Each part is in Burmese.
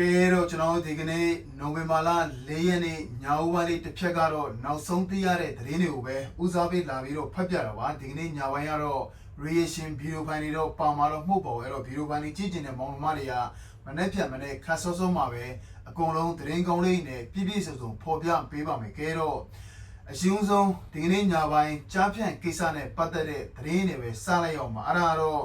ကဲတော့ကျွန်တော်တို့ဒီကနေ့နိုဝင်ဘာလ၄ရက်နေ့ညဦးပိုင်းလေးတစ်ဖြတ်ကတော့နောက်ဆုံးသိရတဲ့သတင်းတွေကိုပဲဦးစားပေးလာပြီးတော့ဖတ်ပြတာပါဒီကနေ့ညပိုင်းကတော့ reaction video ဖိုင်တွေတော့ပါမှာတော့မဟုတ်ပါဘူးအဲ့တော့ video ဖိုင်တွေကြည့်ကျင်တဲ့မောင်နှမတွေကမနေ့ဖြတ်မနေ့ခါစောစောမှာပဲအကုန်လုံးသတင်းကောင်းလေးနဲ့ပြည့်ပြည့်စုံစုံဖော်ပြပေးပါမယ်ကဲတော့အရင်ဆုံးဒီကနေ့ညပိုင်းကြားဖြန့်ကိစ္စနဲ့ပတ်သက်တဲ့သတင်းတွေပဲစလိုက်အောင်ပါအဲ့ဒါကတော့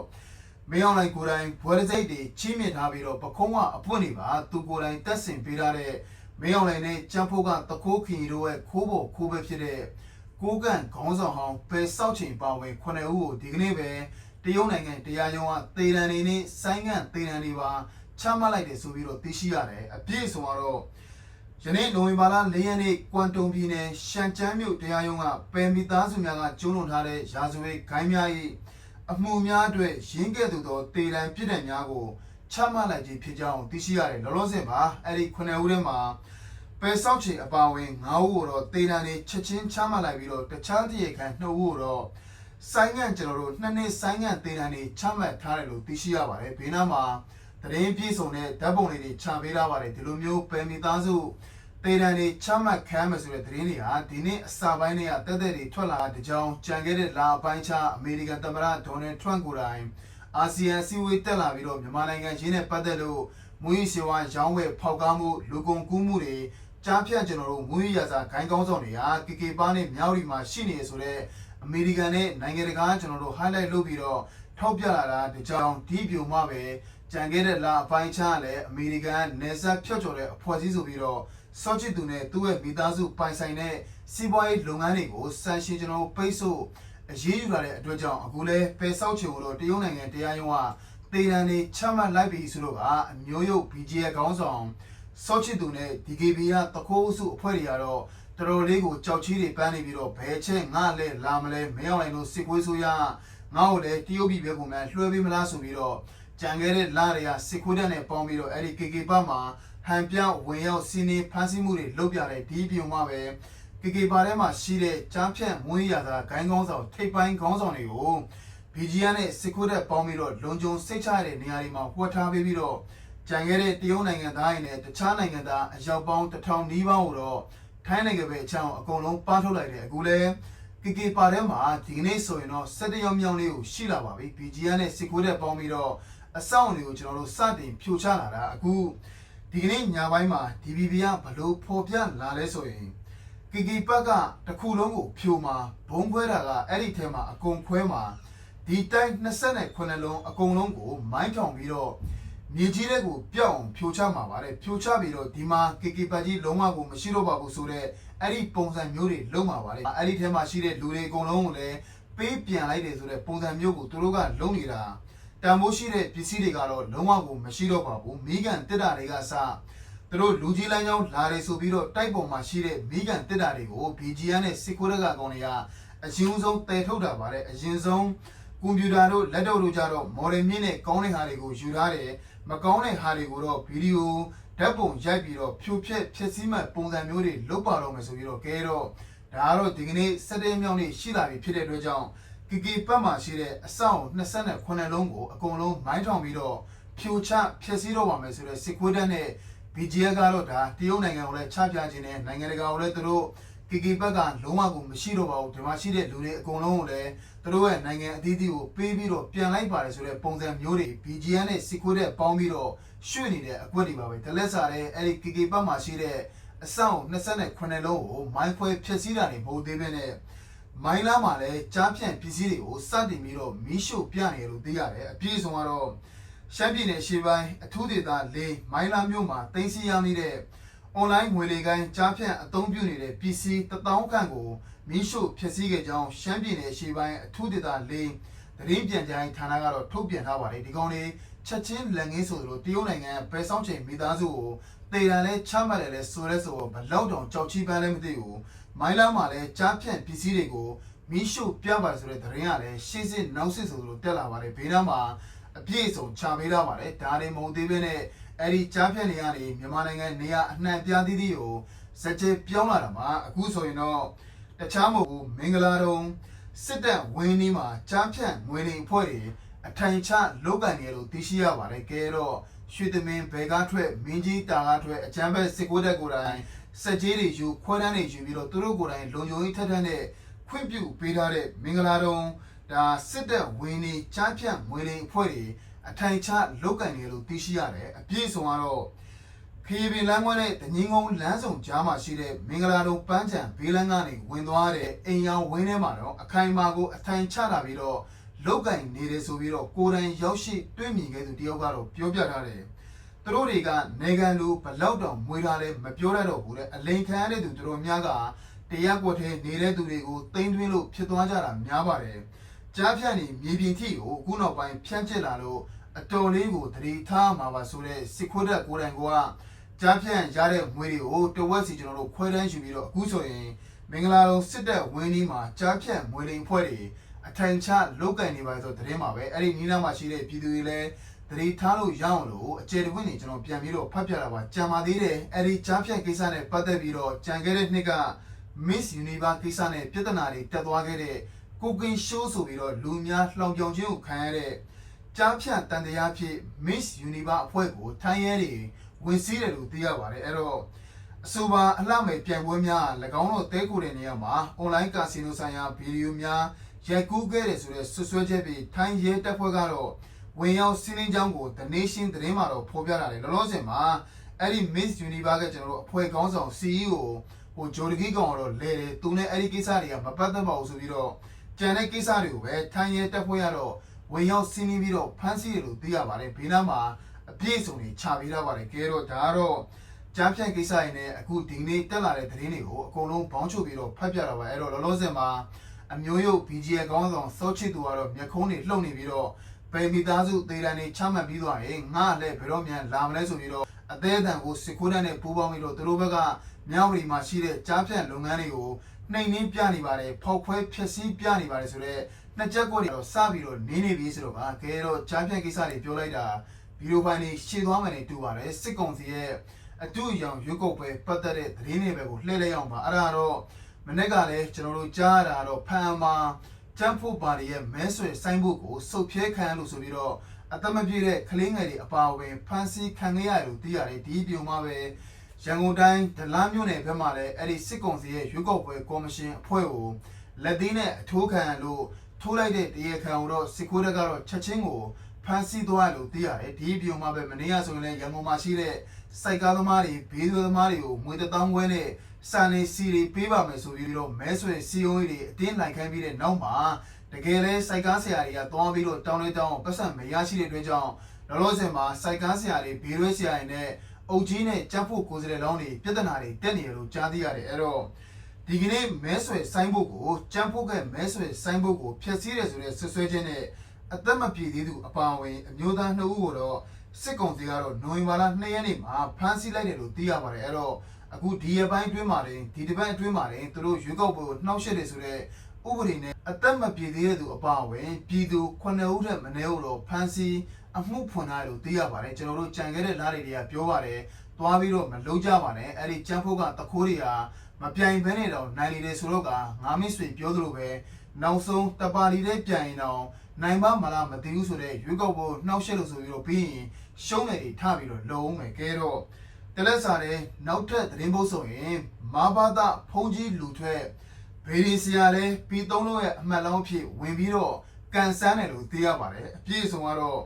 မင်းအောင်လိုင်ကိုယ်တိုင်ဘွယ်စိတ်တွေချီးမြှင့်ထားပြီးတော့ပခုံးကအပွင့်နေပါသူကိုယ်တိုင်တက်ဆင်ပေးထားတဲ့မင်းအောင်လိုင်နဲ့ကျန်းဖို့ကတခိုးခင်ရီတို့ရဲ့ခိုးဖို့ခိုးပဲဖြစ်တဲ့ကိုကန့်ခေါင်းဆောင်ဟောင်းပဲဆောက်ချိန်ပါဝင်ခုနှစ်ဦးကိုဒီကနေ့ပဲတရုတ်နိုင်ငံတရားရုံးကသေဒဏ်တွေနဲ့ဆိုင်းငံ့သေဒဏ်တွေပါချမှတ်လိုက်တယ်ဆိုပြီးတော့သိရှိရတယ်အပြည့်အစုံကတော့ယနေ့နိုဝင်ဘာလ၄ရက်နေ့ကွမ်တုံပြည်နယ်ရှန်ကျန်းမြို့တရားရုံးကပယ်မီသားစုများကကျူးလွန်ထားတဲ့ရာဇဝတ်ဂိုင်းများ၏ အမှုများအတွက်ရင်းကဲ့သို့သောတေတံပြစ်ဒဏ်များကိုချမှတ်လိုက်ခြင်းဖြစ်ကြောင်းသိရှိရတယ်လောလောဆယ်မှာအဲ့ဒီခုနှစ်ဦးထဲမှာပယ်ဆောက်ချေအပါအဝင်9ဦးကိုတော့တေတံတွေချက်ချင်းချမှတ်လိုက်ပြီးတော့တခြားတရေခံ2ဦးကိုတော့ဆိုင်းငံ့ကျွန်တော်တို့နှစ်နှစ်ဆိုင်းငံ့တေတံတွေချမှတ်ထားတယ်လို့သိရှိရပါတယ်ဘေးနားမှာသတင်းပြည့်စုံတဲ့ဓာတ်ပုံတွေချပေးထားပါတယ်ဒီလိုမျိုးပယ်မီသားစု တေတံတွေချမှတ်ခံမယ်ဆိုတဲ့သတင်းတွေဟာဒီနေ့အစာပိုင်းတွေကတက်တက်တွေထွက်လာတဲ့ကြောင်းကြံခဲ့တဲ့လာပိုင်းချအမေရိကန်သမ္မတဒေါ်နယ်ထရန့်ကိုယ်တိုင်အာဆီယံစီဝေးတက်လာပြီးတော့မြန်မာနိုင်ငံရင်းနဲ့ပတ်သက်လို့မူရင်းစေဝါရောင်းဝယ်ဖောက်ကားမှုလူကုန်ကူးမှုတွေကြားဖြတ်ကျွန်တော်တို့မူရင်းရစာဂိုင်းကောင်းဆောင်တွေဟာကေကေပါနဲ့မြောက်ရီမှာရှိနေဆိုတဲ့အမေရိကန်နဲ့နိုင်ငံတကာကျွန်တော်တို့ highlight လုပ်ပြီးတော့ထောက်ပြလာတာဒီကြောင်းဒီပြိုမှပဲကြံခဲ့တဲ့လာအပိုင်းချကလည်းအမေရိကန်နေဆက်ဖြတ်ကျော်တဲ့အဖွဲ့အစည်းဆိုပြီးတော့ စောချစ်သူနဲ့သူ့ရဲ့မိသားစုပိုင်ဆိုင်တဲ့စီးပွားရေးလုပ်ငန်းတွေကိုဆန်ရှင်ကျွန်တော်ပိတ်ဆို့အရေးယူလာတဲ့အတွက်ကြောင့်အခုလဲပယ်ဆောက်ချေကိုတော့တရုတ်နိုင်ငံတရားရုံးကတေတံနေချမှတ်လိုက်ပြီဆိုတော့ကအမျိုးရုပ် BGA ခေါင်းဆောင်စောချစ်သူနဲ့ DKB ကတခိုးစုအဖွဲ့တွေကတော့တော်တော်လေးကိုကြောက်ချီးတွေပန်းနေပြီးတော့ဘယ်ချက်ငါလဲလာမလဲမင်းအောင်လိုစစ်ကွေးဆိုရငါ့ကိုလည်းတရုတ်ပြည်ဘက်ကိုမှလွှဲပေးမလားဆိုပြီးတော့ကြံခဲ့တဲ့လာတွေကစစ်ခွေးတက်နဲ့ပေါင်းပြီးတော့အဲ့ဒီ KK ဘတ်မှာ ဟန်ပြောင်းဝင်ရောက်စီးနေဖမ်းဆီးမှုတွေလုပ်ပြတဲ့ဒီပြုံမှာပဲကေကေပါထဲမှာရှိတဲ့ကြားဖြန့်မွေးရတာဂိုင်းကောင်းဆောင်ထိပ်ပိုင်းခေါင်းဆောင်တွေကို BGN နဲ့စစ်ခွတ်တဲ့ပေါင်းပြီးတော့လုံခြုံစိတ်ချရတဲ့နေရာတွေမှာဟွက်ထားပေးပြီးတော့ကြံခဲ့တဲ့တရုတ်နိုင်ငံသားတွေနဲ့တခြားနိုင်ငံသားအယောက်ပေါင်းတစ်ထောင်နီးပါးကိုတော့ထိုင်းနိုင်ငံပဲအချောင်းအကုန်လုံးပါထုတ်လိုက်တယ်အခုလဲကေကေပါထဲမှာဒီကနေ့ဆိုရင်တော့17ရောက်မြောက်လေးကိုရှိလာပါပြီ BGN နဲ့စစ်ခွတ်တဲ့ပေါင်းပြီးတော့အဆောင်တွေကိုကျွန်တော်တို့စတင်ဖြိုချလာတာအခု ဒီကနေ့ညပိုင်းမှာ DBB ကဘလို့ဖော်ပြလာလဲဆိုရင်ကီကီပတ်ကတစ်ခုလုံးကိုဖြိုမှာဘုံခွဲတာကအဲ့ဒီထဲမှာအကုန်ခွဲမှာဒီတိုင်း28လုံးအကုန်လုံးကိုမိုင်းထောင်ပြီးတော့မြေကြီးတဲ့ကိုပြောက်အောင်ဖြိုချမှာပါတယ်ဖြိုချပြီးတော့ဒီမှာကီကီပတ်ကြီးလုံးဝကိုမရှိတော့ပါဘူးဆိုတော့အဲ့ဒီပုံစံမျိုးတွေလုံးမှာပါတယ်အဲ့ဒီထဲမှာရှိတဲ့လူတွေအကုန်လုံးကိုလည်းပေးပြန်လိုက်တယ်ဆိုတဲ့ပုံစံမျိုးကိုသူတို့ကလုံးနေတာ တန်ဖိုးရှိတဲ့ပစ္စည်းတွေကတော့လုံးဝကိုမရှိတော့ပါဘူးမိကန်တစ်တာတွေကစသူတို့လူကြီးလမ်းကြောင်းလာတယ်ဆိုပြီးတော့တိုက်ပေါ်မှာရှိတဲ့မိကန်တစ်တာတွေကို BGN နဲ့စစ်ကိုရကကောင်တွေကအရင်ဆုံးတည်ထုတ်တာပါတဲ့အရင်ဆုံးကွန်ပျူတာတို့လက်တော့တို့ကြတော့မော်ဒယ်မြင့်နဲ့ကောင်းတဲ့ဟာတွေကိုယူထားတယ်မကောင်းတဲ့ဟာတွေကိုတော့ဗီဒီယိုဓာတ်ပုံရိုက်ပြီးတော့ဖြိုဖျက်ဖျက်ဆီးမှပုံစံမျိုးတွေလုပ်ပါတော့မယ်ဆိုပြီးတော့ကဲတော့ဒါကတော့ဒီကနေ့စက်တဲ့မြောက်နေ့ရှိလာပြီဖြစ်တဲ့အတွက်ကြောင့် ကီကီပတ်မှာရှိတဲ့အဆောင်28လုံးကိုအကုန်လုံးမိုင်းထောင်ပြီးတော့ဖြိုချဖျက်ဆီးတော့ပါမယ်ဆိုတော့စစ်ခွေးတန်းနဲ့ BGL ကတော့ဒါတရုတ်နိုင်ငံကိုလည်းချပြခြင်းနဲ့နိုင်ငံတကာကိုလည်းသူတို့ကီကီပတ်ကလုံးဝကိုမရှိတော့ပါဘူးဒီမှာရှိတဲ့လူတွေအကုန်လုံးကိုလည်းသူတို့ရဲ့နိုင်ငံအသီးသီးကိုပေးပြီးတော့ပြန်လိုက်ပါတယ်ဆိုတဲ့ပုံစံမျိုးတွေ BGL နဲ့စစ်ခွေးတဲ့ပေါင်းပြီးတော့ရွှေ့နေတဲ့အကွက်တွေပါပဲတလက်စားတဲ့အဲ့ဒီကီကီပတ်မှာရှိတဲ့အဆောင်28လုံးကိုမိုင်းခွဲဖျက်ဆီးတာတွေမဟုတ်သေးဘဲနဲ့ မိုင်းလာမှာလည်းကြားဖြန့်ပစ္စည်းတွေကိုစတင်ပြီးတော့မီးရှို့ပြနေတယ်လို့သိရတယ်အပြည့်အစုံကတော့ရှမ်းပြည်နယ်ရှေ့ပိုင်းအထူးဒေသ၄မိုင်းလာမြို့မှာတင်စီရမိတဲ့အွန်လိုင်းငွေလေကိုင်းကြားဖြန့်အသုံးပြုနေတဲ့ပစ္စည်း1000ခန့်ကိုမီးရှို့ဖျက်ဆီးခဲ့ကြောင်းရှမ်းပြည်နယ်ရှေ့ပိုင်းအထူးဒေသ၄သတင်းပြန်ကြားရေးဌာနကတော့ထုတ်ပြန်ထားပါတယ်ဒီကောင်လေးချက်ချင်းလက်ငင်းဆိုသလိုတရုတ်နိုင်ငံဘယ်ဆောင်ချိန်မိသားစုကိုတေတံလဲချမှတ်တယ်လဲဆိုရဲဆိုတော့ဘလောက်တောင်ကြောက်ချီပန်းလဲမသိဘူး မိုင်းလာမှာလဲကြားဖြန့်ပစ္စည်းတွေကိုမီးရှို့ပြပါဆိုတဲ့သတင်းကလည်းရှေ့စစ်နောက်စစ်ဆိုသလိုတက်လာပါတယ်ဘေးနားမှာအပြည့်အစုံချပေးထားပါတယ်ဒါတွေမဟုတ်သေးဘဲနဲ့အဲ့ဒီကြားဖြန့်တွေကနေမြန်မာနိုင်ငံနေရာအနှံ့ပြားသီးသီးကိုစက်ချေပြောင်းလာတာမှာအခုဆိုရင်တော့တခြားမဟုတ်ဘူးမင်္ဂလာတုံးစစ်တပ်ဝင်းနီးမှာကြားဖြန့်ငွေနေအဖွဲ့တွေအထိုင်ချလောက်ကန်နေလို့သိရှိရပါတယ်ကဲတော့ရွှေသမင်းဘယ်ကားထွက်မင်းကြီးတာကားထွက်အချမ်းဘက်စစ်ကိုတက်ကိုယ်တိုင် စက်ကြီးတွေယူခွဲတန်းတွေယူပြီးတော့သူတို့ကိုယ်တိုင်လုံခြုံရေးထက်ထက်နဲ့ခွင့်ပြုပေးထားတဲ့မင်္ဂလာတုံးဒါစစ်တပ်ဝင်းနေကြားဖြတ်မွေးလိန်အဖွဲ့တွေအထိုင်ချလုတ်ကင်နေလို့သိရှိရတယ်အပြည့်စုံကတော့ခရီးပင်လမ်းခွဲနဲ့တငင်းကုန်းလမ်းဆောင်ကြားမှာရှိတဲ့မင်္ဂလာတုံပန်းချံဘေးလမ်းကနေဝင်သွားတဲ့အိမ်ရောင်ဝင်းထဲမှာတော့အခိုင်အမာကိုအထိုင်ချတာပြီးတော့လောက်ကင်နေတယ်ဆိုပြီးတော့ကိုယ်တိုင်ရောက်ရှိတွေ့မြင်ခဲ့သူတယောက်ကတော့ပြောပြထားတယ်။ သူတို့တွေကနေကန်လူဘလောက်တောင်မွေးထားလဲမပြောတတ်တော့ဘူးတဲ့အလိန်ခံရတဲ့သူတို့များကတရားကွက်ထဲနေတဲ့သူတွေကိုတိမ့်သွင်းလို့ဖြစ်သွားကြတာများပါတယ်။ကြားဖြတ်နေမြေပြင်ထိကိုအခုနောက်ပိုင်းဖြန့်ကျက်လာလို့အတော်လေးကိုတတိထားမှာပါဆိုတဲ့စစ်ခွတ်တက်ကိုယ်တိုင်ကကြားဖြန့်ရတဲ့ငွေတွေကိုတဝက်စီကျွန်တော်တို့ခွဲတန်းယူပြီးတော့အခုဆိုရင်မင်္ဂလာလုံးစစ်တပ်ဝင်းကြီးမှာကြားဖြန့်ငွေလိမ်ဖွဲ့တွေအထိုင်ချလုတ်ကန်နေပါဆိုတဲ့သတင်းမှာပဲအဲ့ဒီနီးနားမှာရှိတဲ့ပြည်သူတွေလည်း သတိထားလို့ရအောင်လို့အကျေတဝင်းနေကျွန်တော်ပြန်ပြီးတော့ဖတ်ပြတာပါကြံပါသေးတယ်အဲ့ဒီကြားဖြန့်ကိစ္စနဲ့ပတ်သက်ပြီးတော့ကြံခဲ့တဲ့နှစ်က Miss Universe ကိစ္စနဲ့ပြဿနာတွေတက်သွားခဲ့တဲ့ကိုကင်ရှိုးဆိုပြီးတော့လူများလှောင်ပြောင်ခြင်းကိုခံရတဲ့ကြားဖြတ်တန်တရားဖြစ် Miss Universe အဖွဲ့ကိုထိုင်းရဲတွေဝင်စည်းတယ်လို့သိရပါတယ်အဲ့တော့အဆိုပါအလှမဲ့ပြိုင်ပွဲများ၎င်းတို့တဲကိုတဲ့နေရာမှာ online casino ဆိုင်ရာဗီဒီယိုများရိုက်ကူးခဲ့တယ်ဆိုတဲ့ဆွဆွဲချက်ပြီးထိုင်းရဲတပ်ဖွဲ့ကတော့ ဝင်ရောက်စီးနှင်းကြောင်းကို The Nation သတင်းမှာတော့ဖော်ပြတာလေလောလောဆယ်မှာအဲ့ဒီ Miss Universe ကကျွန်တော်တို့အဖွဲ့ကောင်းဆောင် CEO ဟိုဂျိုဒဂီကောင်ကတော့လဲတယ်သူနဲ့အဲ့ဒီကိစ္စတွေကမပတ်သက်ပါဘူးဆိုပြီးတော့ကြံတဲ့ကိစ္စတွေကိုပဲထိုင်းရဲတပ်ဖွဲ့ရတော့ဝင်ရောက်စီးနှင်းပြီးတော့ဖမ်းဆီးတယ်လို့သိရပါတယ်ဘေးနားမှာအပြည့်အစုံတွေခြာပေးထားပါတယ်ကဲတော့ဒါကတော့ကြားဖြန့်ကိစ္စရင်းနဲ့အခုဒီနေ့တက်လာတဲ့သတင်းတွေကိုအကုန်လုံးဘောင်းချုပ်ပြီးတော့ဖတ်ပြတာပါအဲ့တော့လောလောဆယ်မှာအမျိုးရုပ် BGL ကောင်းဆောင်စောချစ်သူကတော့မျက်ခုံးတွေလှုပ်နေပြီးတော့ ပေမီသားစုသေးတန်းတွေချမှတ်ပြီးသွားရင်ငါလည်းဘယ်တော့မှလာမလဲဆိုပြီးတော့အသေးအတန်ကိုစစ်ခိုးတန်းနဲ့ပူးပေါင်းပြီးတော့သူတို့ဘက်ကမြောက်ဝတီမှာရှိတဲ့ကြားဖြန့်လုပ်ငန်းတွေကိုနှိမ်နှင်းပြနေပါတယ်ဖောက်ခွဲဖျက်ဆီးပြနေပါတယ်ဆိုတော့နှစ်ချက်ကိုတွေတော့စပြီးတော့နင်းနေပြီဆိုတော့ဗာကဲတော့ကြားဖြန့်ကိစ္စတွေပြောလိုက်တာဗီဒီယိုဖိုင်တွေရှင်းသွားမယ်နဲ့တူပါတယ်စစ်ကောင်စီရဲ့အတူအယောင်ရွက်ကုတ်ပဲပတ်သက်တဲ့သတင်းတွေပဲကိုလှည့်လိုက်အောင်ပါအဲ့ဒါတော့မနေ့ကလည်းကျွန်တော်တို့ကြားရတာတော့ဖန်မာ ကျန်းဖို့ပါရဲ့မဲဆွယ်ဆိုင်ဖို့ကိုစုပ်ဖြဲခံရလို့ဆိုပြီးတော့အသက်မပြည့်တဲ့ကလေးငယ်တွေအပါအဝင်ဖန်စီခံခဲ့ရတယ်လို့သိရတယ်ဒီပြုံမှာပဲရန်ကုန်တိုင်းဒလန်းမြို့နယ်ဘက်မှာလည်းအဲ့ဒီစစ်ကောင်စီရဲ့ရွက်ကုတ်ပွဲကော်မရှင်အဖွဲ့ကိုလက်သေးနဲ့အထိုးခံလို့ထိုးလိုက်တဲ့တရားခံကိုတော့စစ်ခိုးတက်ကတော့ချက်ချင်းကိုဖမ်းဆီးသွားတယ်လို့သိရတယ်ဒီပြုံမှာပဲမနေ့ကဆိုရင်လည်းရန်ကုန်မှာရှိတဲ့စိုက်ကားသမားတွေဘေးသွေးသမားတွေကိုငွေတစ်သောင်းခွဲနဲ့ စာနေစီတွေပေးပါမယ်ဆိုပြီးတော့မဲဆွဲစီယုံတွေအတင်းလိုက်ခိုင်းပြီးတဲ့နောက်မှာတကယ်လဲစိုက်ကားဆရာတွေကသွားပြီးတော့တောင်းလိုက်တောင်းပတ်စံမရရှိတဲ့အတွက်ကြောင့်လောလောဆယ်မှာစိုက်ကားဆရာတွေဘေးရွဲဆရာတွေနဲ့အုပ်ကြီးနဲ့ကြက်ဖို့ကိုယ်စတဲ့လောင်းတွေပြဿနာတွေတက်နေတယ်လို့ကြားသိရတယ်အဲ့တော့ဒီကနေ့မဲဆွယ်ဆိုင်းဘုတ်ကိုကြမ်းဖို့ကမဲဆွယ်ဆိုင်းဘုတ်ကိုဖျက်ဆီးတယ်ဆိုတဲ့ဆွဆွဲခြင်းနဲ့အသက်မပြည့်သေးသူအပါအဝင်အမျိုးသားနှစ်ဦးကိုတော့စစ်ကောင်စီကတော့နိုဝင်ဘာလ2ရက်နေ့မှာဖမ်းဆီးလိုက်တယ်လို့သိရပါတယ်အဲ့တော့ အခုဒီရပိုင်းအတွင်းမှာတင်ဒီတစ်ပတ်အတွင်းမှာတင်သူတို့ရွေးကောက်ပွဲကိုနှောက်ယှက်တယ်ဆိုတဲ့ဥပဒေနဲ့အသက်မပြည့်သေးတဲ့သူအပါအဝင်ပြည်သူ9ဦးထက်မနည်းတော့ဖမ်းဆီးအမှုဖွင့်ထားတယ်လို့သိရပါတယ်ကျွန်တော်တို့ကြံခဲ့တဲ့လားတွေကပြောပါတယ်သွားပြီးတော့မလုံးကြပါနဲ့အဲ့ဒီကြမ်းဖို့ကတခိုးတွေဟာမပြိုင်ဘဲနဲ့တော့နိုင်လေတယ်ဆိုတော့ကငါမင်းဆွေပြောသလိုပဲနောက်ဆုံးတပါလီတဲ့ပြိုင်ရင်တော့နိုင်ပါမလားမသိဘူးဆိုတဲ့ရွေးကောက်ပွဲနှောက်ရှက်လို့ဆိုပြီးတော့ပြီးရင်ရှုံးတယ်တွေထပြီးတော့လုံအောင်မယ်ကဲတော့ တလက်စားတဲ့နောက်ထပ်သတင်းပုတ်ဆိုရင်မာဘာသာဖုန်ကြီးလူထွက်ဘေဒီစီယာလဲပြီးသုံးလုံးရဲ့အမှတ်လောင်းဖြစ်ဝင်ပြီးတော့ကန်ဆန်းတယ်လို့သိရပါတယ်အပြည့်အစုံကတော့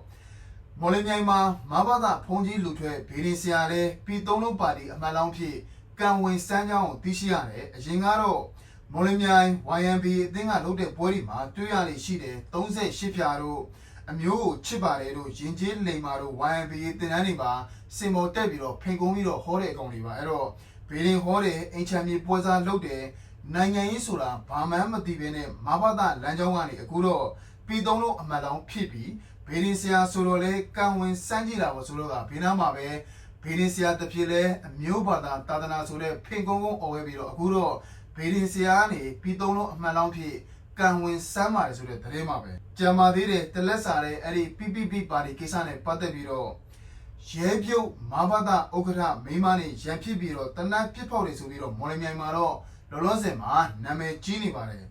မော်လမြိုင်မှာမဘာသာဖုန်ကြီးလူထွက်ဗီဒီဆရာလဲပြည်သုံးလုံးပါတီအမှတ်လောင်းဖြစ်ကံဝင်စမ်းကြောင်းကိုသိရှိရတယ်အရင်ကတော့မော်လမြိုင် YMB အသင်းကလုပ်တဲ့ပွဲတွေမှာတွေ့ရလေရှိတယ်38ဖြာတို့ အမျိုးကိုချစ်ပါတယ်တို့ရင်ကျေးလိန်မာတို့ YMB တင်တန်းတွေမှာစင်မော်တက်ပြီးတော့ဖိန်ကုန်းပြီးတော့ဟောတဲ့အကောင်တွေပါအဲ့တော့ဗီဒီဟောတယ်အင်ချမ်းမြေပွဲစားလုပ်တယ်နိုင်ငံရေးဆိုတာဘာမှမသိဘဲနဲ့မဘာသာလမ်းကြောင်းကနေအခုတော့ပြည်သုံးလုံးအမှတ်လောင်းဖြစ်ပြီးဘေးရင်ဆရာဆိုတော့လေကံဝင်စမ်းကြည့်တာပေါ့ဆိုတော့ကဘေးနားမှာပဲဘေးရင်ဆရာတစ်ဖြစ်လဲအမျိုးဘာသာသာသနာဆိုတဲ့ဖင်ကုန်းကုန်းអော်ဝဲပြီးတော့အခုတော့ဘေးရင်ဆရာကနေပြီးသုံးလုံးအမှန်လောင်းဖြစ် ကံဝင်စမ်းပါတယ်ဆိုတဲ့သတင်းမှာပဲကြံပါသေးတယ်တလက်စာတဲ့အဲ့ဒီ PPP ပါတီကိစ္စနဲ့ပတ်သက်ပြီးတော့ရဲပြုတ်မဘာသာဥက္ကဋ္ဌမိန်းမနဲ့ရန်ဖြစ်ပြီးတော့တနတ်ပြစ်ဖောက်တယ်ဆိုပြီးတော့မော်လမြိုင်မှာတော့လောလောဆယ်မှာနာမည်ကြီးနေပါတယ်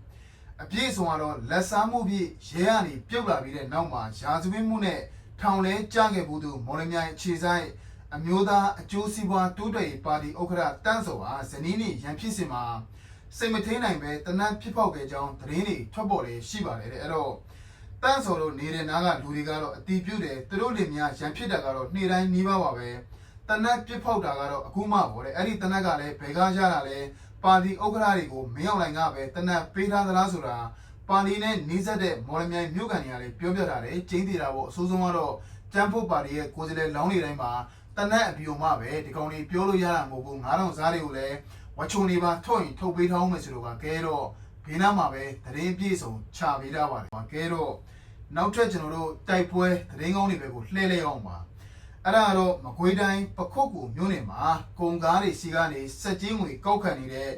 အပြည့်အစုံကတော့လက်စားမှုပြည့်ရဲကနေပြုတ်လာပြီးတဲ့နောက်မှာရာဇဝတ်မှုနဲ့ထောင်လဲကြားခဲ့ဘူးသူမော်လမြိုင်ခြေဆိုင်အမျိုးသားအကျိုးစီးပွားတိုးတက်ရေးပါတီဥက္ကဋ္ဌတန်းစောဟာဇနီးနေ့ရန်ဖြစ်စဉ်မှာ စိတ်မထင်းနိုင်ပဲတနတ်ဖြစ်ပေါက်ခဲ့ကြောင်းသတင်းတွေထွက်ပေါ်လေရှိပါတယ်တဲ့အဲ့တော့တန်းစောတို့နေတဲ့နားကလူတွေကတော့အတီးပြုတ်တယ်သူတို့တွေများရန်ဖြစ်တာကတော့နေ့တိုင်းနှီးပါပါပဲတနတ်ပြစ်ဖောက်တာကတော့အခုမှပေါ့တဲ့အဲ့ဒီတနတ်ကလည်းဘယ်ကားရတာလဲပါတီဥက္ကဋ္ဌတွေကိုမင်းအောင်လိုင်ကပဲတနတ်ပေးထားသလားဆိုတာပါတီနဲ့နှီးစပ်တဲ့မော်လမြိုင်မြို့ကန်တွေကလည်းပြောပြထားတယ်ကျင်းတည်တာပေါ့အဆိုးဆုံးကတော့ကျန်းဖို့ပါတီရဲ့ကိုယ်စားလှယ်လောင်းတွေတိုင်းမှာတနတ်အပြိုမှပဲဒီကောင်တွေပြောလို့ရတာမဟုတ်ဘူး9000စားတွေကိုလည်း ဝချုံနေပါထုတ်ရင်ထုတ်ပေးထောင်းမယ်ဆိုတော့ကဲတော့ဘေးနားမှာပဲသတင်းပြည့်စုံချပေးထားပါတယ်ကဲတော့နောက်ထပ်ကျွန်တော်တို့တိုက်ပွဲသတင်းကောင်းတွေပဲကိုလှည့်လဲအောင်ပါအဲ့ဒါကတော့မကွေးတိုင်းပခုတ်ကူမြို့နယ်မှာကုံကားတွေစီကနေစက်ကြီးငွေကောက်ခံနေတဲ့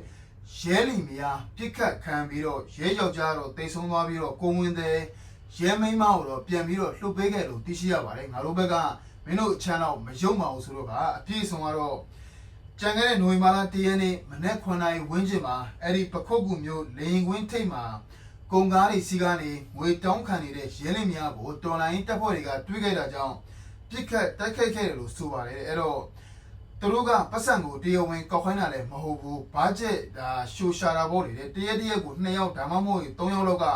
ရဲလီမယားပြစ်ခတ်ခံပြီးတော့ရဲယောက်ျားတော့တိတ်ဆုံးသွားပြီးတော့ကိုဝင်တဲ့ရဲမိန်းမကိုတော့ပြန်ပြီးတော့လှုပ်ပေးခဲ့လို့သိရှိရပါတယ်ငါတို့ဘက်ကမင်းတို့ချမ်းတော့မယုံပါဘူးဆိုတော့ကအပြည့်စုံကတော့ ကြံခဲ့တဲ့နိုဝင်ဘာလ၁ရက်နေ့မနက်9:00နာရီဝန်းကျင်မှာအဲ့ဒီပခုတ်ကူမြို့လေရင်ကွင်းထိပ်မှာကုံကားတွေစီကနေငွေတောင်းခံနေတဲ့ရဲလီမယားကိုတော်လိုင်းတပ်ဖွဲ့တွေကတွေးခဲ့တာကြောင့်ပြစ်ခတ်တိုက်ခိုက်ခဲ့တယ်လို့ဆိုပါတယ်အဲ့တော့သူတို့ကပတ်စံကိုတရားဝင်ကောက်ခိုင်းတာလည်းမဟုတ်ဘူးဘာဂျက်ဒါရှိုရှာတာပေါ့လေတရက်တရက်ကို2ယောက်ဒါမှမဟုတ်3ယောက်လောက်က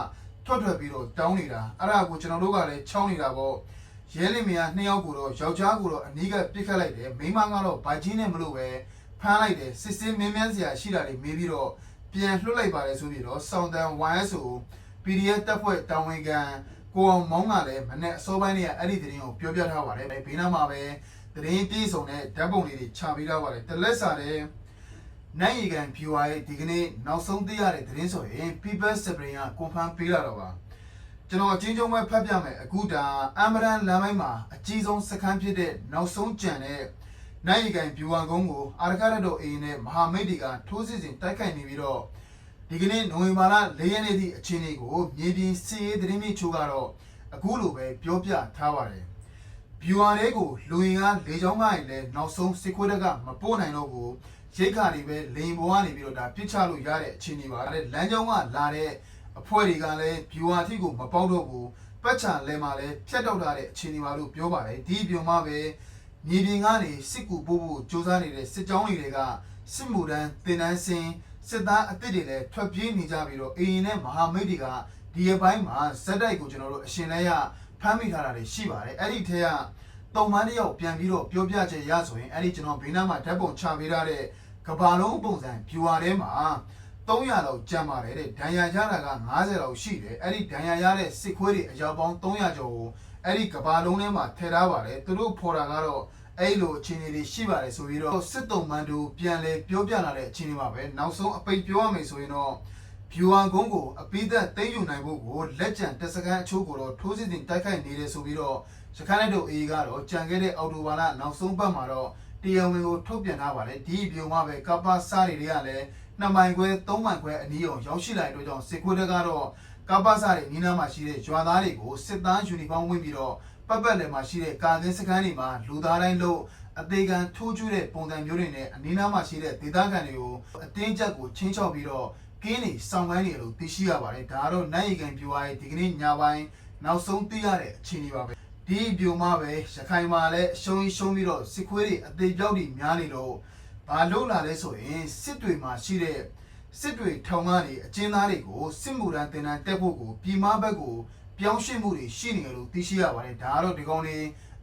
ထွက်ထွက်ပြီးတော့တောင်းနေတာအဲ့ဒါကိုကျွန်တော်တို့ကလည်းချောင်းနေတာပေါ့ရဲလင်မယား2ယောက်ကိုတော့ယောက်ျားကိုတော့အနီးကပြစ်ခတ်လိုက်တယ်မိန်းမကတော့ဗိုက်ကြီးနဲ့မလို့ပဲ ဖမ်းလိုက်တယ်စစ်စစ်မင်းမန်းစရာရှိတာတွေမေးပြီးတော့ပြန်လွှတ်လိုက်ပါတယ်ဆိုပြီးတော့စောင်းတန် YSO PDF တပ်ဖွဲ့တာဝန်ခံကိုအောင်မောင်းကလည်းမနေ့အစောပိုင်းနေ့ကအဲ့ဒီသတင်းကိုပြောပြထားပါတယ်ဘေးနားမှာပဲသတင်းပြည့်စုံတဲ့ဓာတ်ပုံလေးတွေချပေးထားပါတယ်တလက်စာတဲ့နိုင်ရီကန် viewer ရဲ့ဒီကနေ့နောက်ဆုံးသိရတဲ့သတင်းဆိုရင် People Spring က confirm ပေးလာတော့ပါကျွန်တော်အချင်းချင်းပဲဖတ်ပြမယ်အခုဒါအမ်မရန်လမ်းပိုင်းမှာအကြီးဆုံးစခန်းဖြစ်တဲ့နောက်ဆုံးကြံတဲ့ နိုင်ရီကန် viewer ကုန်းကိုအာရကရတော်အေးနဲ့မဟာမိတ်တွေကထိုးစစ်ဆင်တိုက်ခိုက်နေပြီးတော့ဒီကနေ့နိုဝင်ဘာလ၄ရက်နေ့ထိအခြေအနေကိုမြေပြင်စီရေးသတင်းမြစ်ချိုးကတော့အခုလိုပဲပြောပြထားပါတယ်။ viewer တွေကိုလူရင်ကလေချောင်းကရင်လည်းနောက်ဆုံးစစ်ခွေးတက်ကမပို့နိုင်တော့ဘူးရိတ်ခါတွေပဲလေရင်ပေါ်ကနေပြီးတော့ဒါပြစ်ချလို့ရတဲ့အခြေအနေပါ။ဒါလမ်းကြောင်းကလာတဲ့အဖွဲ့တွေကလည်း viewer အထိကိုမပေါက်တော့ဘူးပတ်ချာလဲမှာလည်းဖြတ်တောက်ထားတဲ့အခြေအနေပါလို့ပြောပါတယ်။ဒီပြုံမှပဲ မြေပြင်ကနေစစ်ကူပို့ဖို့စ조사နေတဲ့စစ်ကြောင်းတွေကစစ်မှုတန်းတင်တန်းစင်စစ်သားအစ်စ်တွေလည်းထွက်ပြေးနေကြပြီးတော့အရင်နဲ့မဟာမိတ်တွေကဒီအပိုင်းမှာဇက်တိုက်ကိုကျွန်တော်တို့အရှင်လဲရဖမ်းမိထားတာတွေရှိပါတယ်အဲ့ဒီထဲကတုံမန်းတယောက်ပြန်ပြီးတော့ပြောပြချက်ရဆိုရင်အဲ့ဒီကျွန်တော်ဘေးနားမှာဓာတ်ပုံချပေးထားတဲ့ကဘာလုံးပုံစံ viewer ထဲမှာ300လောက်ကျန်ပါတယ်တဲ့ဒဏ်ရာရတာက90လောက်ရှိတယ်အဲ့ဒီဒဏ်ရာရတဲ့စစ်ခွေးတွေအယောက်ပေါင်း300ကျော်ကို အဲ့ဒီကဘာလုံးထဲမှာထည့်ထားပါတယ်သူတို့ဖော်တာကတော့အဲ့လိုအခြေအနေတွေရှိပါတယ်ဆိုပြီးတော့စစ်တုံးမန်တူပြန်လဲပြောပြလာတဲ့အခြေအနေပါပဲနောက်ဆုံးအပိတ်ပြောရမယ်ဆိုရင်တော့ viewer ကုန်းကိုအပိသက်သိမ်းယူနိုင်ဖို့ကိုလက်ကျန်တက်စကန်အချို့ကိုတော့ထိုးစစ်တင်တိုက်ခိုက်နေတယ်ဆိုပြီးတော့ရခိုင်လက်တို့အေးကတော့ကြံခဲ့တဲ့အော်တိုဘာလနောက်ဆုံးပတ်မှာတော့တရားဝင်ကိုထုတ်ပြန်ထားပါတယ်ဒီဗီဒီယိုမှာပဲကပ္ပစားတွေကလည်းနှစ်မိုင်ခွဲသုံးမိုင်ခွဲအနည်းအောင်ရောက်ရှိလာတဲ့အတွက်ကြောင့်စစ်ခွေးတွေကတော့ ကပ္ပစားတွေနီးနားမှာရှိတဲ့ရွာသားတွေကိုစစ်သားယူနီဖောင်းဝင်ပြီးတော့ပတ်ပတ်လည်မှာရှိတဲ့ကာကင်းစခန်းတွေမှာလူသားတိုင်းလို့အသေးခံထိုးကျွတဲ့ပုံစံမျိုးတွေနဲ့အနီးနားမှာရှိတဲ့ဒေသခံတွေကိုအတင်းကျပ်ကိုချင်းချောက်ပြီးတော့ကင်းနေစောင်းကိုင်းနေလို့သိရှိရပါတယ်ဒါကတော့နိုင်ရီကန်ပြူဝါရဲ့ဒီကနေ့ညပိုင်းနောက်ဆုံးသိရတဲ့အခြေအနေပါပဲဒီပြူမှာပဲရခိုင်မှာလည်းအရှုံးရှုံးပြီးတော့စစ်ခွေးတွေအသေးပြောက်တွေများနေလို့ဘာလို့လာလဲဆိုရင်စစ်တွေမှာရှိတဲ့ စစ်တွေထောင်ကနေအကျဉ်းသားတွေကိုစစ်မှုရန်တင်တန်းတက်ဖို့ကိုပြည်မဘက်ကိုပြောင်းရွှေ့မှုတွေရှိနေတယ်လို့သိရှိရပါတယ်ဒါကတော့ဒီကောင်တွေ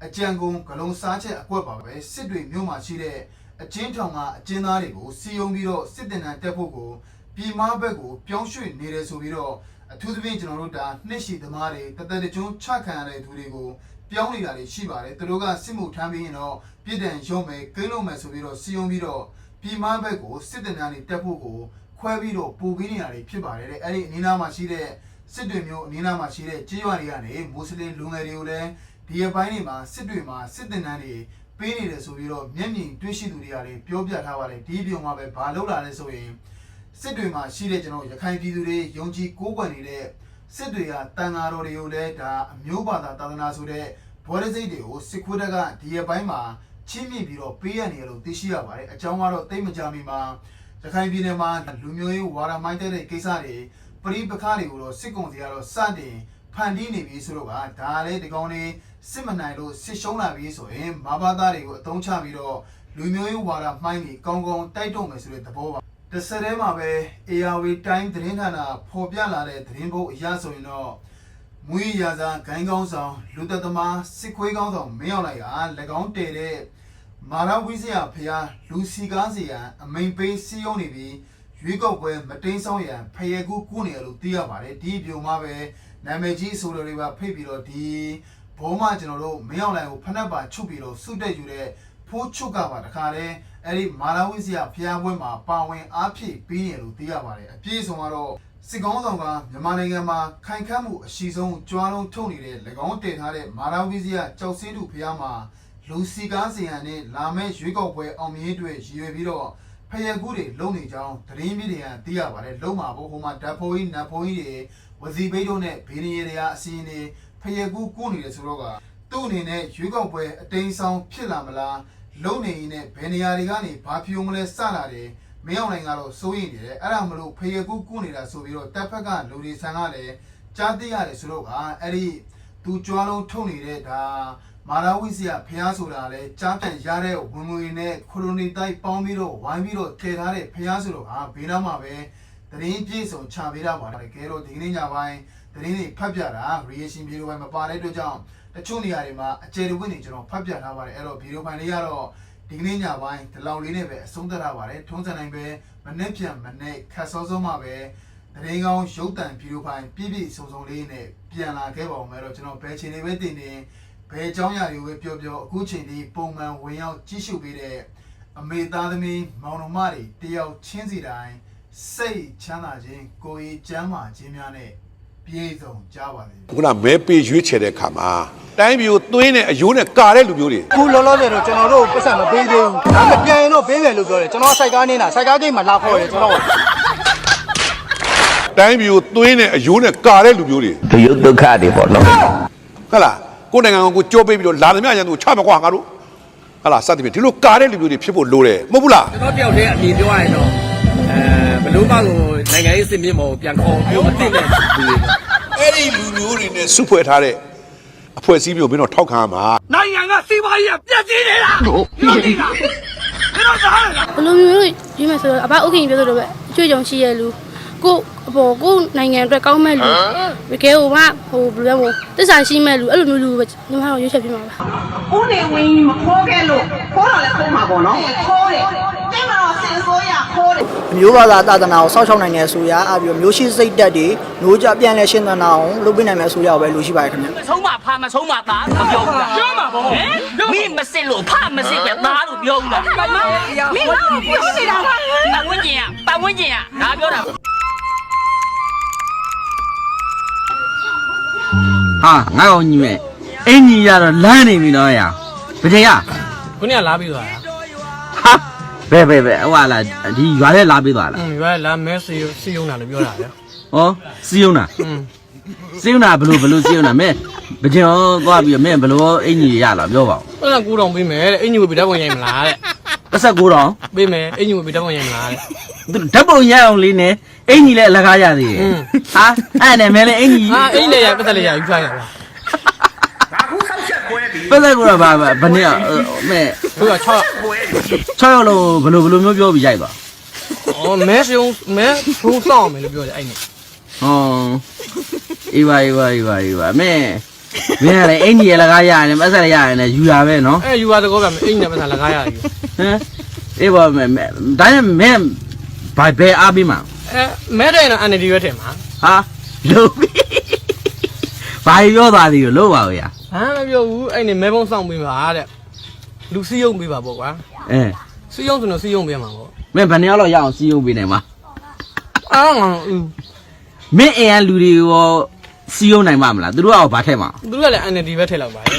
အကြံကုန်ဂလုံးစားချက်အကွက်ပါပဲစစ်တွေမြို့မှာရှိတဲ့အကျဉ်းထောင်ကအကျဉ်းသားတွေကိုစီယုံပြီးတော့စစ်တင်တန်းတက်ဖို့ကိုပြည်မဘက်ကိုပြောင်းရွှေ့နေတယ်ဆိုပြီးတော့အထူးသဖြင့်ကျွန်တော်တို့ဒါနှစ်ရှည်သမားတွေတသက်တကြွချခံရတဲ့သူတွေကိုပြောင်းနေတာတွေရှိပါတယ်သူတို့ကစစ်မှုထမ်းပြီးရင်တော့ပြည်တံရုံးမယ်ကိန်းလုံးမယ်ဆိုပြီးတော့စီယုံပြီးတော့ပြည်မဘက်ကိုစစ်တင်တန်းတွေတက်ဖို့ကို ခွဲပြီးတော့ပို့ပေးနေတာတွေဖြစ်ပါတယ်တဲ့အဲ့ဒီအနည်းနားမှာရှိတဲ့စစ်တွေမျိုးအနည်းနားမှာရှိတဲ့ကြေးရွာတွေကနေမွတ်စလင်လူငယ်တွေကိုလည်းဒီအပိုင်းတွေမှာစစ်တွေမှာစစ်တင်တန်းတွေပေးနေတယ်ဆိုပြီးတော့မျက်မြင်တွေ့ရှိသူတွေကလည်းပြောပြထားပါတယ်ဒီပြုံမှာပဲဘာလုပ်လာလဲဆိုရင်စစ်တွေမှာရှိတဲ့ကျွန်တော်ရခိုင်ပြည်သူတွေယုံကြည်ကိုးကွယ်နေတဲ့စစ်တွေကတန်ဃာတော်တွေကိုလည်းဒါအမျိုးဘာသာသာသနာဆိုတဲ့ဘောရစိတ်တွေကိုစစ်ခွေးတက်ကဒီအပိုင်းမှာချင်းမြင့်ပြီးတော့ပေးရနေရလို့သိရှိရပါတယ်အကြောင်းကတော့တိတ်မကြမီမှာ ရခိုင်ပြည်နယ်မှာလူမျိုးရေးဝါဒမိုင်းတဲ့ကိစ္စတွေပရိပခါတွေကိုတော့စစ်ကုံစီကတော့စတင်ဖန်တီးနေပြီဆိုတော့ကဒါလည်းဒီကောင်လေးစစ်မနိုင်လို့စစ်ရှုံးလာပြီဆိုရင်မဘာသားတွေကိုအသုံးချပြီးတော့လူမျိုးရေးဝါဒမှိုင်းပြီးကောင်းကောင်းတိုက်တော့မယ်ဆိုတဲ့သဘောပါတစ်ဆက်တည်းမှာပဲ ARV တိုင်းသတင်းဌာနဖော်ပြလာတဲ့သတင်းပုတ်အရဆိုရင်တော့မွေးရာဇာဂိုင်းကောင်းဆောင်လူသက်သမားစစ်ခွေးကောင်းဆောင်မင်းအောင်လိုက်က၎င်းတည်တဲ့ မာရဝိဇယဖျားလူစီကားစီရန်အမိန်ပေးစီးရုံးနေပြီးရွေးကောက်ပွဲမတိန်ဆောင်ရန်ဖယဲကူကူနေရလို့သိရပါတယ်ဒီအပြုံမှာပဲနာမည်ကြီးအဆိုတော်တွေပါဖိတ်ပြီးတော့ဒီဘောမကျွန်တော်တို့မင်းအောင်လိုင်ကိုဖနက်ပါချုပ်ပြီးတော့စုတက်ယူတဲ့ဖိုးချုပ်ကပါတခါတည်းအဲ့ဒီမာရဝိဇယဖျားပွဲမှာပါဝင်အားဖြည့်ပြီးနေလို့သိရပါတယ်အပြည့်အစုံကတော့စစ်ကောင်းဆောင်ကမြန်မာနိုင်ငံမှာခိုင်ခန့်မှုအရှိဆုံးကြွားလုံးထုတ်နေတဲ့၎င်းတင်ထားတဲ့မာရာဝီဇီယာကြောက်စင်းသူဖျားမှာ လူစီကားစီယံနဲ့လာမဲ့ရွေးကောက်ပွဲအောင်မြင်ရေးအတွက်ရည်ရွယ်ပြီးတော့ဖယက်ကူးတွေလုံနေကြောင်းသတင်းမီဒီယာသိရပါတယ်လုံမှာဘို့ဟိုမှာဓာတ်ဖိုးကြီးနတ်ဖိုးကြီးတွေဝစီဘိတ်တို့နဲ့ဘေးရီတွေကအစီအင်းတွေဖယက်ကူးကူးနေတယ်ဆိုတော့ကသူ့အနေနဲ့ရွေးကောက်ပွဲအတိန်ဆောင်ဖြစ်လာမလားလုံနေရင်နဲ့ဘယ်နေရာတွေကနေဘာဖြိုးမလဲစလာတယ်မင်းအောင်နိုင်ကတော့စိုးရိမ်နေတယ်အဲ့ဒါမလို့ဖေရကူးကူးနေတာဆိုပြီးတော့တပ်ဖက်ကလူတွေဆန်ကလည်းကြားသိရတယ်ဆိုတော့ကအဲ့ဒီသူကြွားလုံးထုတ်နေတဲ့ဒါ မာရာဝိစီယဖျားဆိုတာလဲကြားပြန်ရတဲ့ဝင်ငွေနဲ့ခရိုနီတိုက်ပေါင်းပြီးတော့ဝိုင်းပြီးတော့ထည့်ထားတဲ့ဖျားဆိုတော့ဟာဘေးနားမှာပဲသတင်းပြည့်စုံချပေးတာပါတယ်ကဲတော့ဒီကနေ့ညပိုင်းသတင်းတွေဖတ်ပြတာ reaction video ပိုင်းမပါတဲ့အတွက်ကြောင့်တချို့နေရာတွေမှာအကျယ်တဝင့်နေကျွန်တော်ဖတ်ပြထားပါတယ်အဲ့တော့ video ပိုင်းလေးကတော့ဒီကနေ့ညပိုင်းဒီလောက်လေးနဲ့ပဲအဆုံးသတ်ရပါတယ်ထုံးစံတိုင်းပဲမနေ့ပြန်မနေ့ခက်စောစောမှပဲတရင်ကောင်းရုပ်တံဗီဒီယိုဖိုင်ပြည့်ပြည့်စုံစုံလေးနဲ့ပြန်လာခဲ့ပါဦးမယ်တော့ကျွန်တော်ဘယ်ချိန်လေးပဲတင်တင် ဘယ်အကြောင်းအရာတွေပဲပြောပြောအခုချိန်ဒီပုံမှန်ဝင်ရောက်ကြည့်ရှုပေးတဲ့အမေသားသမီးမောင်နှမတွေတယောက်ချင်းစီတိုင်းစိတ်ချမ်းသာခြင်းကိုယ်ရည်ကျမ်းမာခြင်းများနဲ့ပြည့်စုံကြပါစေခုနမဲပေးရွေးချယ်တဲ့ခါမှာတိုင်းပြည်ကိုသွင်းတဲ့အယိုးနဲ့ကာတဲ့လူမျိုးတွေခုလောလောဆယ်တော့ကျွန်တော်တို့ပတ်စံမပေးသေးဘူးဒါပေမဲ့ပြန်ရင်တော့ပေးမယ်လို့ပြောတယ်ကျွန်တော်စိုက်ကားနေတာစိုက်ကားဂိတ်မှာလာခေါ်တယ်ကျွန်တော်တိုင်းပြည်ကိုသွင်းတဲ့အယိုးနဲ့ကာတဲ့လူမျိုးတွေဒုယုတ်ဒုက္ခတွေပေါ့နော်ဟုတ်လား ကိုယ်နိုင်ငံကိုကိုကြောပေးပြီးတော့လာသမျှရန်သူကိုချမကွာငါတို့ဟုတ်လားစသဖြင့်ဒီလိုကာတဲ့လူမျိုးတွေဖြစ်ဖို့လိုတယ်မဟုတ်ဘူးလားကျွန်တော်တယောက်တည်းအမြင်ပြောရရင်တော့အဲဘလို့မှကိုနိုင်ငံရေးစင်မြင့်မောပြန်ခေါ်ပြောမသိတဲ့လူတွေအဲ့ဒီလူမျိုးတွေနဲ့စုဖွဲ့ထားတဲ့အဖွဲ့အစည်းမျိုးမင်းတို့ထောက်ခံရမှာနိုင်ငံကစီးပွားရေးကပြတ်သေးတယ်လားပြောနေလားမင်းတို့သားလားဘယ်လိုမျိုးလို့ရေးမယ်ဆိုတော့အဘဥက္ကဋ္ဌပြောသလိုပဲအကျွေးကြောင့်ရှိရလူကိုအပေါ်ကိုနိုင်ငံအတွက်ကောင်းမဲ့လူတကယ်ဟိုမှဟိုဘယ်လိုလဲတစ္ဆာရှိမဲ့လူအဲ့လိုမျိုးလူပဲညီမတို့ရွေးချယ်ပြမှာပါဦးနေဝင်းကြီးမခိုးခဲ့လို့ခိုးတော့လည်းခိုးမှာပေါ့နော်ခိုးတယ်တဲ့မတော်စင်ဆိုးရခိုးတယ်အမျိုးဘာသာသာသနာကိုစောင့်ရှောက်နိုင်တဲ့ဆိုရအပြီးတော့မျိုးရှိစိတ်တက်တွေမျိုးကြပြန်လဲရှင်းသနာအောင်လုပ်ပေးနိုင်မယ့်ဆိုရကိုပဲလူရှိပါတယ်ခင်ဗျဆုံးမဖာမဆုံးမသားမပြောဘူးလားပြောမှာပေါ့ဟင်မင်းမစစ်လို့ဖာမစစ်ပဲသားလို့ပြောဘူးလားမင်းကပြောနေတာပါပတ်ဝန်းကျင်ကပတ်ဝန်းကျင်ကငါပြောတာ ဟာငါကောင်ကြီးမဲ့အင်ကြီးရတော့လမ်းနေပြီနော်ရဘယ်ချိန်ရ ခုနကလာပြီးသွားတာ ဟာဘယ်ဘယ်ဘယ်ဟိုဟာလာဒီရွာထဲလာပေးသွားလား อืมရွာလာမဲစီစီယုံတာလို့ပြောတာဗျ ဟောစီယုံတာ อืม စီယုံတာဘလို့ဘလို့စီယုံတာမဲဘယ်ချိန်ရောသွားပြီးတော့မဲဘလို့အင်ကြီးရလာပြောပါဦး အဲ့ဒါကူတောင်ပေးမယ်တဲ့အင်ကြီးဝေပြီးဓာတ်ပုံရိုက်မလားတဲ့ တစ်ဆက်ကိုတော့ပေးမယ်အင်ကြီးဝေပြီးဓာတ်ပုံရိုက်မလားတဲ့ဓာတ်ပုံရအောင်လေးနဲ့အင်ကြီးလည်းအလကားရသေးတယ်ဟာအဲ့နဲ့မဲလည်းအင်ကြီးဟာအင်ကြီးလည်းရပတ်သက်လည်းရယူထားရပါပတ်သက်ကိုတော့ဗာဗနေ့မဲသူက6 6ရောက်လုံးဘလို့ဘလို့မျိုးပြောပြီးရိုက်သွားအော်မဲစီယုံမဲဘုံစောင့်မယ်လို့ပြောတယ်အဲ့นี่ဟောအေးပါအေးပါအေးပါအေးပါမဲမင်းကလည်းအင်ကြီးရလကားရတယ်မဆက်ရရတယ်ယူရပဲနော် အဲ့ယူပါတကောဗျအင်ကြီးနဲ့ပတ်သက်လကားရယူ ဟမ်အေးပါမဲမဲဒါနဲ့မဲဘိုင်ဘဲအားပေးမှာအဲမဲတဲ့နော် NLD ရွက်ထင်မှာဟာလုံးပြီဘာပြောသွားသေးလို့လို့ပါဦးရဟာမပြောဘူးအဲ့นี่မဲဘုံစောင့်ပေးပါတဲ့လူစီယုံပေးပါပေါ့ကွာအဲစီယုံဆိုတော့စီယုံပေးမှာပေါ့မင်းဘယ်နှစ်ယောက်လောက်ရအောင်စီးရုံးပေးနိုင်မှာအားငါဦးမင်းအင်အားလူတွေရောစီးရုံးနိုင်မှာမလားသူတို့ကဘာထက်မှာသူကလည်း NLD ပဲထည့်လောက်ပါလေ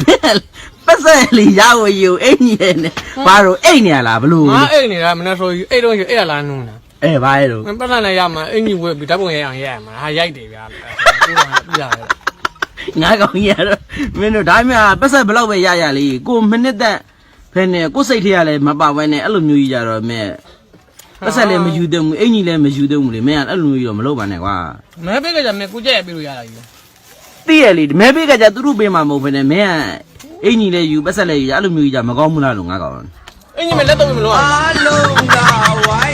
မင်း ပတ်စံလေးရဝယူအိမ်ကြီးနဲ့ဘာလို့အိမ်နေရလားဘလို့ငါအိတ်နေတာမနေ့ဆိုအိတ်တော့အိတ်လာနုံးတာအဲဘာလဲတော့မပတ်သက်လည်းရမှာအင်ကြီးဝက်ပြီးဓာတ်ပုံရိုက်အောင်ရိုက်ရမှာဟာရိုက်တယ်ဗျာပြီးတော့ပြရတယ်ငါကောင်ကြီးရတော့မင်းတို့ဒါမှမဟုတ်ပတ်စံဘယ်လောက်ပဲရရလေးကိုမိနစ်သက်ဖဲနဲ့ကိုစိတ်ထဲရလဲမပါဘဲနဲ့အဲ့လိုမျိုးကြီးကြတော့မင်းပတ်စံလည်းမယူသင့်ဘူးအိမ်ကြီးလည်းမယူသင့်ဘူးလေမင်းအဲ့လိုမျိုးကြီးတော့မလုပ်ပါနဲ့ကွာမဲပေးကြမယ်ကိုကြက်ရပြီးလို့ရတာကြီးသိရလေမဲပေးကကြသူတို့ပေးမှာမဟုတ်ဘဲနဲ့မင်းက အင်ကြီးလည်းယူပတ်ဆက်လည်းယူအဲ့လိုမျိုးကြီးကြမကောင်းဘူးလားလို့ငါကောင်အင်ကြီးမလက်တော့မလို့အာလုံးကဝိုင်း